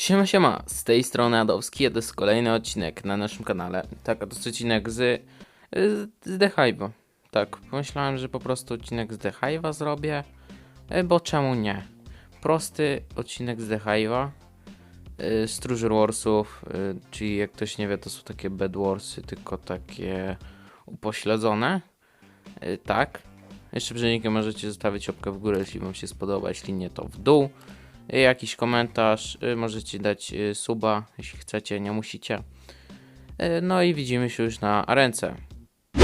Siema, siema, z tej strony Adowski, to jest kolejny odcinek na naszym kanale. Tak, to jest odcinek z, z The Hive'a. Tak, pomyślałem, że po prostu odcinek z The Hive'a zrobię, e, bo czemu nie? Prosty odcinek z The Hive'a, e, Treasure Warsów, e, czyli jak ktoś nie wie, to są takie Bed Warsy, tylko takie upośledzone. Tak. Jeszcze przed możecie zostawić łapkę w górę, jeśli wam się spodoba, jeśli nie, to w dół jakiś komentarz, y, możecie dać y, suba, jeśli chcecie, nie musicie. Y, No i widzimy się już na arence.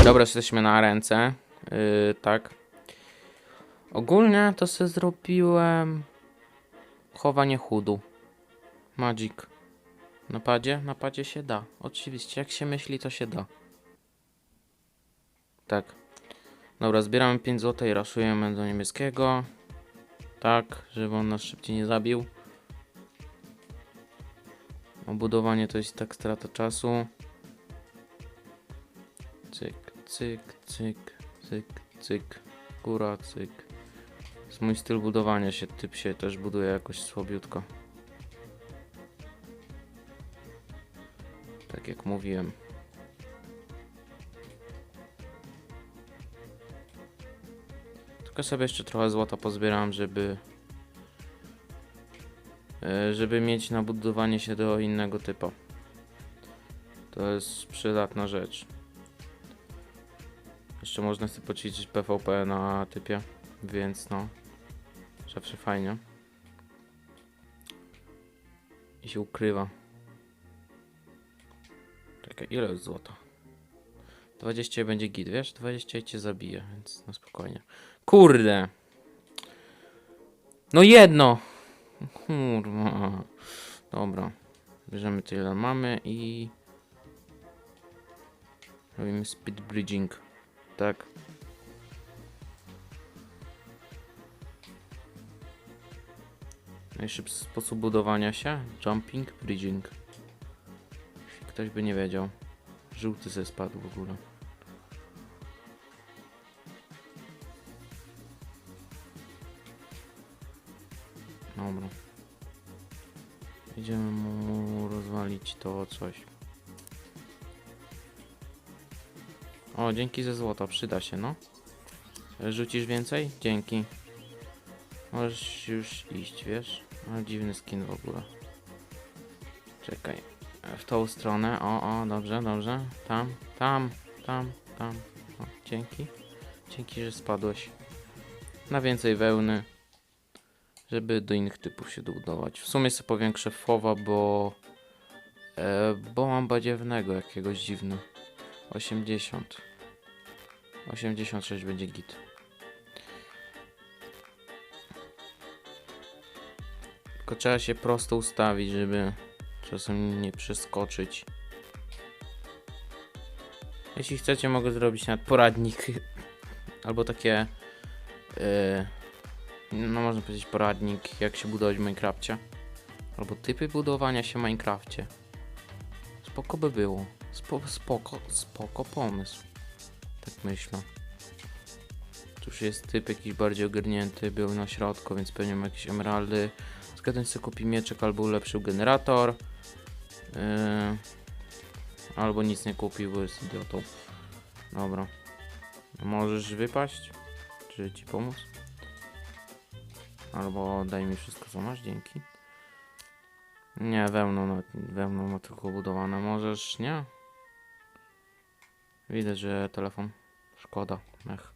Dobra, jesteśmy na arence, y, tak. Ogólnie to sobie zrobiłem chowanie chudu. Magic. Na padzie się da. Oczywiście, jak się myśli, to się da. Tak. Dobra, zbieramy 5 zł i raszujemy do niebieskiego. Tak, żeby on nas szybciej nie zabił. Obudowanie to jest tak strata czasu. Cyk, cyk, cyk, cyk, cyk. Góra, cyk. Z mój styl budowania się, typ się też buduje jakoś słabiutko. Tak jak mówiłem. Tylko sobie jeszcze trochę złota pozbieram, żeby e, żeby mieć na budowanie się do innego typu. To jest przydatna rzecz. Jeszcze można sobie poćwiczyć PvP na typie, więc no zawsze fajnie. I się ukrywa. Czekaj, ile jest złota? 20 będzie git, wiesz? 20 i cię zabije, więc no spokojnie. Kurde. No jedno. Kurwa. Dobra. Bierzemy tyle mamy i... Robimy speed bridging. Tak. Najszybszy sposób budowania się? Jumping, bridging. Ktoś by nie wiedział. Żółty ze spadł w ogóle. Dobra. Idziemy mu rozwalić to coś. O, dzięki ze złota, przyda się, no. Rzucisz więcej? Dzięki. Możesz już iść, wiesz? Ale dziwny skin w ogóle. Czekaj. W tą stronę. O, o, dobrze, dobrze. Tam, tam, tam, tam. O, dzięki. Dzięki, że spadłeś. Na więcej wełny żeby do innych typów się dobudować. W sumie sobie powiększę fowa, bo e, bo mam badziewnego jakiegoś dziwny. 80. 86 będzie git. Tylko trzeba się prosto ustawić, żeby czasem nie przeskoczyć. Jeśli chcecie, mogę zrobić nawet poradnik albo takie. e, no można powiedzieć poradnik, jak się budować w Minecrafcie. Albo typy budowania się w Minecrafcie. Spoko by było. Spo, spoko, spoko pomysł. Tak myślę. Tu już jest typ jakiś bardziej ogarnięty, był na środku, więc pewnie ma jakieś emeraldy. Zgadnąć sobie kupi mieczek albo ulepszył generator. Yy, albo nic nie kupił, bo jest idiotą. Dobra. Możesz wypaść? Czy ci pomóc? Albo daj mi wszystko co masz, dzięki. Nie, wełną, nawet- wełną ma tylko budowane. Możesz, nie? Widać, że telefon. Szkoda, mech.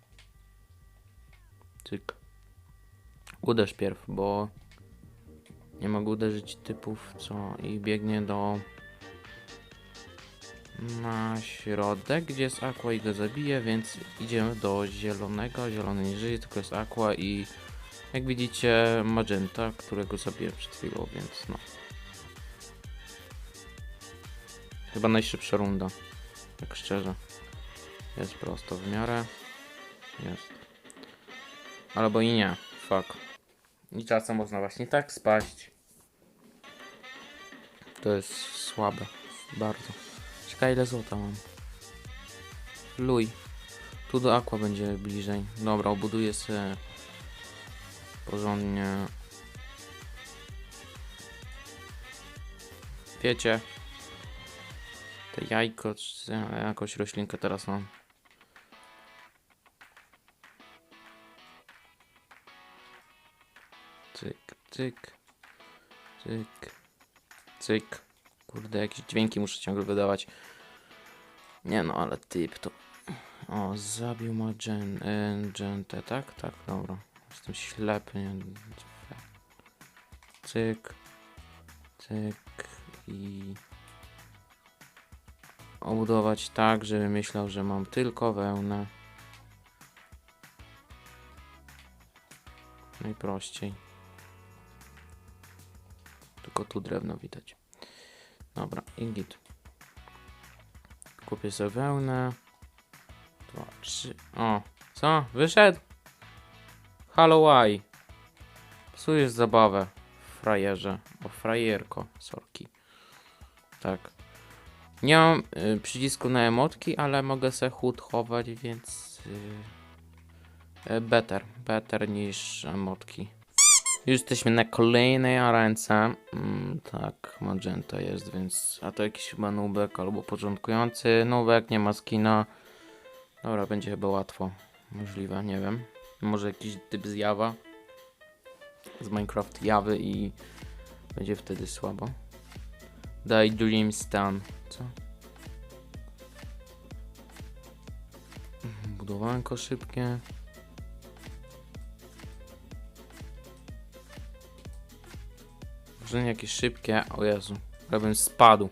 Cyk. Uderz pierw, bo nie mogę uderzyć typów, co i biegnie do na środek, gdzie jest Aqua i go zabije, więc idziemy do zielonego. Zielony nie żyje, tylko jest Aqua i jak widzicie, Magenta, którego zabiłem przed chwilą, więc no. Chyba najszybsza runda. Tak szczerze. Jest prosto w miarę. Jest. Albo i nie. Fuck. I czasem można właśnie tak spaść. To jest słabe. Bardzo. Czekaj ile złota mam. Luj. Tu do Aqua będzie bliżej. Dobra, obuduję sobie porządnie wiecie, te jajko, czy jakąś roślinkę teraz mam. Cyk, cyk, cyk, cyk. Kurde, jakieś dźwięki muszę ciągle wydawać. Nie no, ale typ to... O, zabił Magen... Gentę, tak? Tak, dobra. Jestem ślepy, nie... Cyk, cyk i... Obudować tak, żeby myślał, że mam tylko wełnę. Najprościej. Tylko tu drewno widać. Dobra, i git. Kupię sobie wełnę. Dwa, trzy. O, co? Wyszedł? Halo, why? Psujesz zabawę, frajerze. O, frajerko, sorki. Tak. Nie mam y, przycisku na emotki, ale mogę se HUD chować, więc... Y, y, better. Better niż emotki. Już jesteśmy na kolejnej arence. Mm, tak, magenta jest, więc... A to jakiś chyba nubek albo początkujący nubek, nie ma skina. Dobra, będzie chyba łatwo. Możliwe, nie wiem. Może jakiś typ zjawa. Z Minecraft jawy i... Będzie wtedy słabo. Daj Dreamstan. Co? Mhm, Budowanko szybkie. Może jakieś szybkie. O Jezu. Rabym spadł.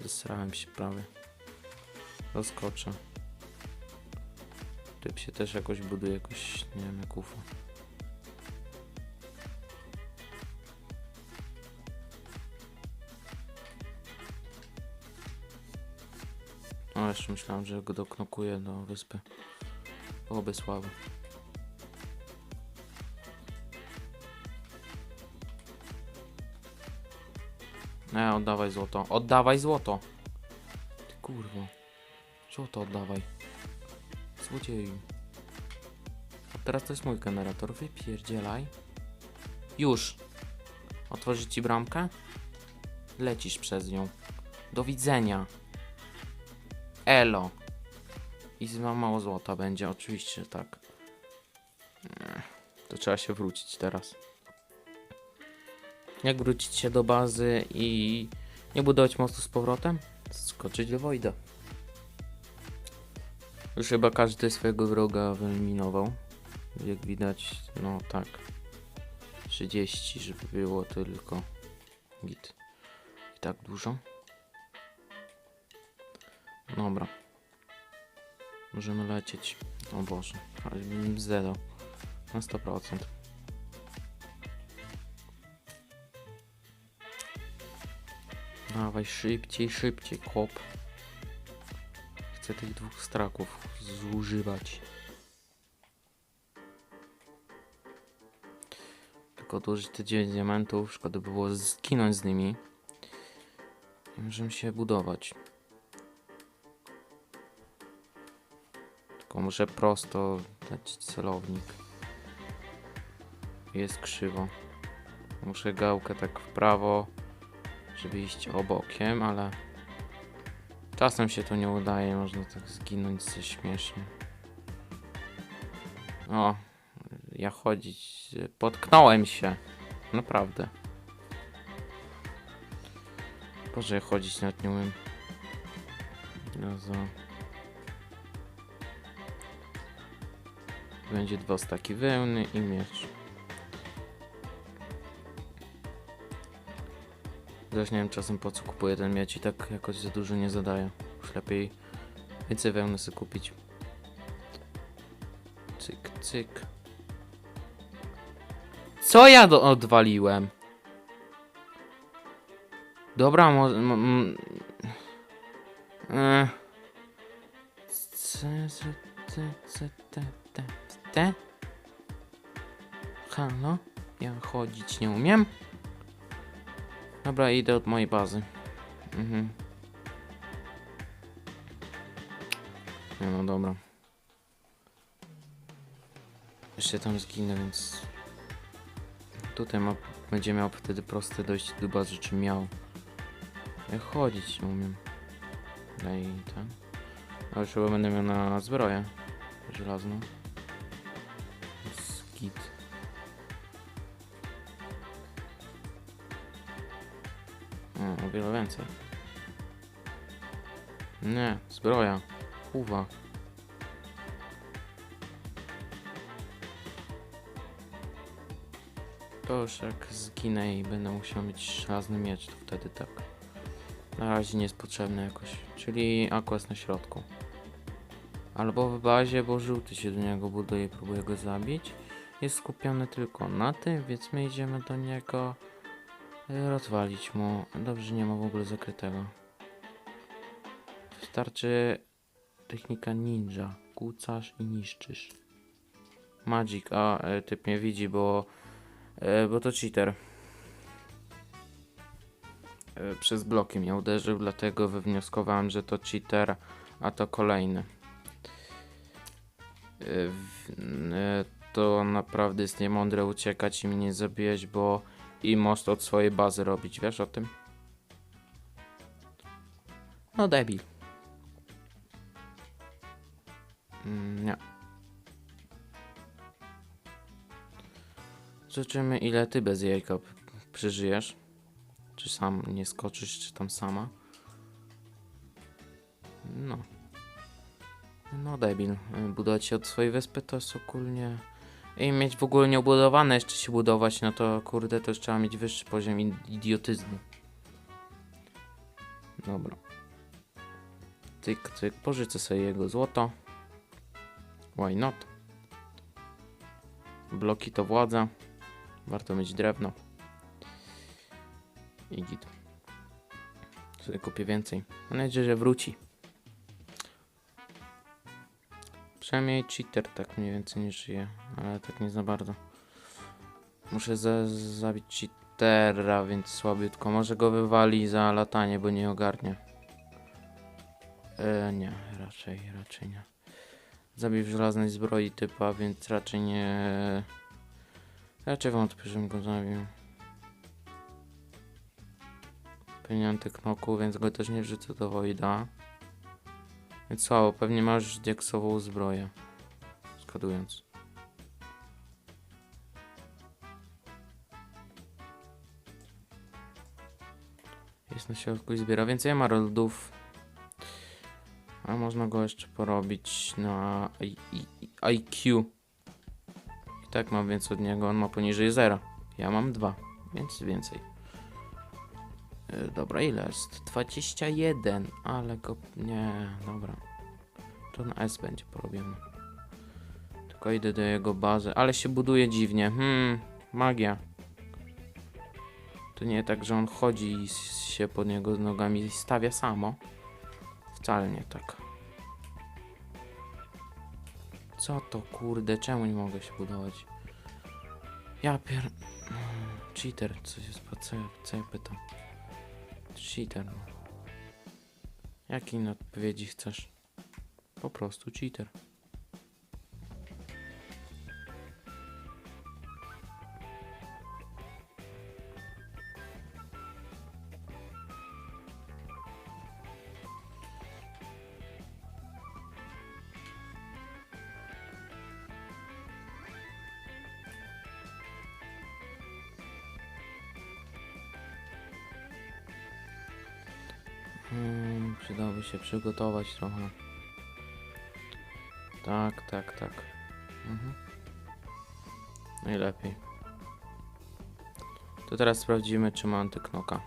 Zesrałem się prawie. Rozkoczę. Typ się też jakoś buduje, jakoś, nie wiem, jak UFO. O, jeszcze myślałem, że go doknokuję do wyspy. Byłoby słabo. Nie, oddawaj złoto. Oddawaj złoto! Ty kurwo. Złoto oddawaj. Złodzieju. Teraz to jest mój generator. Wypierdzielaj. Już. Otworzyć ci bramkę? Lecisz przez nią. Do widzenia. Elo. I za mało złota będzie, oczywiście, tak. To trzeba się wrócić teraz. Jak wrócić się do bazy i nie budować mostu z powrotem? Skoczyć do Wojda. Już chyba każdy swojego wroga wyeliminował. Jak widać, no tak. 30, żeby było tylko git. I tak dużo. Dobra. Możemy lecieć. O Boże, bym zedał. Na 100%. Dawaj szybciej, szybciej, kop. Chcę tych dwóch straków zużywać. Tylko odłożyć te 9 diamentów. Szkoda by było zginąć z nimi. I możemy się budować. Tylko muszę prosto dać celownik. Jest krzywo. Muszę gałkę tak w prawo, żeby iść obokiem, ale czasem się to nie udaje. Można tak zginąć ze śmiesznie. O, ja chodzić. Potknąłem się. Naprawdę. Boże, ja chodzić nawet nie umiem. Jezu. Będzie dwa staki wełny i miecz. Też nie wiem czasem po co kupuję ten miecz i tak jakoś za dużo nie zadaje. Już lepiej więcej wełny sobie kupić. Cyk, cyk. Co ja do odwaliłem? Dobra, może... Eee. Halo? Ja chodzić nie umiem. Dobra, idę od mojej bazy. Mhm. No, dobra. Jeszcze tam zginę, więc... Tutaj ma, będzie miał wtedy proste dojście do bazy, czy miał. Ja chodzić umiem. Daj ten. A już chyba będę miał na zbroję. Żelazną. Skit. O, o wiele więcej. Nie, zbroja. Uwa. To już jak zginę i będę musiał mieć żelazny miecz, to wtedy tak. Na razie nie jest potrzebny jakoś. Czyli aquas na środku. Albo w bazie, bo żółty się do niego buduje i próbuje go zabić. Jest skupiony tylko na tym, więc my idziemy do niego rozwalić mu. Dobrze, że nie ma w ogóle zakrytego. Wystarczy technika ninja. Kłócasz i niszczysz. Magic, a e, typ mnie widzi, bo, e, bo to cheater. E, przez bloki mnie uderzył, dlatego wywnioskowałem, że to cheater, a to kolejny. To naprawdę jest niemądre uciekać i mnie zabijać, bo i most od swojej bazy robić, wiesz o tym? No debil. Mm, Nie. Zobaczymy ile ty bez jajka przeżyjesz. Czy sam nie skoczysz, czy tam sama. No. No debil. Budować się od swojej wyspy to jest ogólnie... I mieć w ogóle nieobudowane jeszcze się budować, no to kurde to już trzeba mieć wyższy poziom id- idiotyzmu. Dobra. Tyk, tyk, pożyczę sobie jego złoto. Why not? Bloki to władza. Warto mieć drewno. I git. Sobie kupię więcej. Mam nadzieję, że wróci. Przynajmniej cheater tak mniej więcej nie żyje, ale tak nie za bardzo. Muszę za zabić cheatera, więc słabiutko. Może go wywali za latanie, bo nie ogarnie. E, nie, raczej, raczej nie. Zabił w żelaznej zbroi typa, więc raczej nie... Raczej wątpię, żebym go zabił. Pewnie antyknoku, więc go też nie wrzucę do Wojda. Więc słabo, pewnie masz diaksową zbroję. Zgadując. Jest na środku i zbiera więcej emeraldów. A można go jeszcze porobić na IQ. I tak mam więcej od niego, on ma poniżej zera. Ja mam dwa, więc więcej. E, Dobra, ile jest? 21, ale go... Nie, dobra. To na S będzie porobiony. Tylko idę do jego bazy, ale się buduje dziwnie. Hmm, magia. To nie tak, że on chodzi i się pod niego z nogami stawia samo. Wcale nie tak. Co to kurde, czemu nie mogę się budować? Ja pier... Mm, Cheater, co się spa... Co, ja- co ja pytam? Cheater, no. Jakiej odpowiedzi chcesz? Po prostu cheater. Przydałoby się przygotować trochę. Tak, tak, tak. Mhm. Najlepiej. To teraz sprawdzimy, czy ma antyknoka.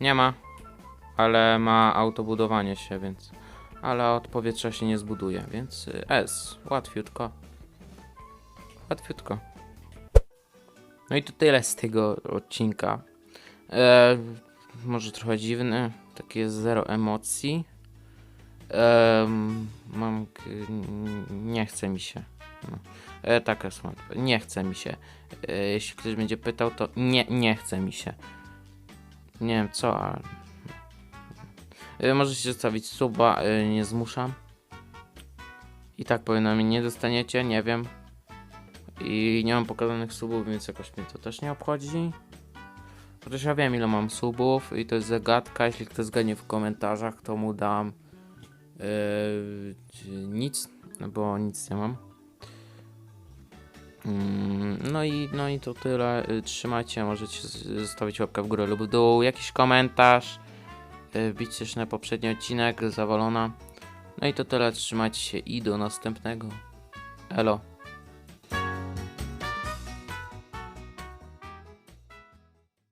Nie ma, ale ma autobudowanie się, więc. Ale od powietrza się nie zbuduje, więc y, S. Łatwiutko. Łatwiutko. No i to tyle z tego odcinka. E, może trochę dziwny, takie zero emocji. Em, mam. Nie chce mi się. No. E, taka jest. Nie chce mi się. E, jeśli ktoś będzie pytał, to nie, nie chce mi się. Nie wiem co, ale. E, możecie zostawić suba, e, nie zmuszam. I tak powiem, mi nie dostaniecie, nie wiem. I nie mam pokazanych subów, więc jakoś mnie to też nie obchodzi. Chociaż ja wiem ile mam subów i to jest zagadka, jeśli ktoś zgadnie w komentarzach, to mu dam yy, nic, no bo nic nie mam. Mm, No i, no i to tyle. Y, Trzymajcie, możecie zostawić łapkę w górę lub w dół, jakiś komentarz. y, Wbić też na poprzedni odcinek, zawalona. No i to tyle, trzymajcie się i do następnego. Elo.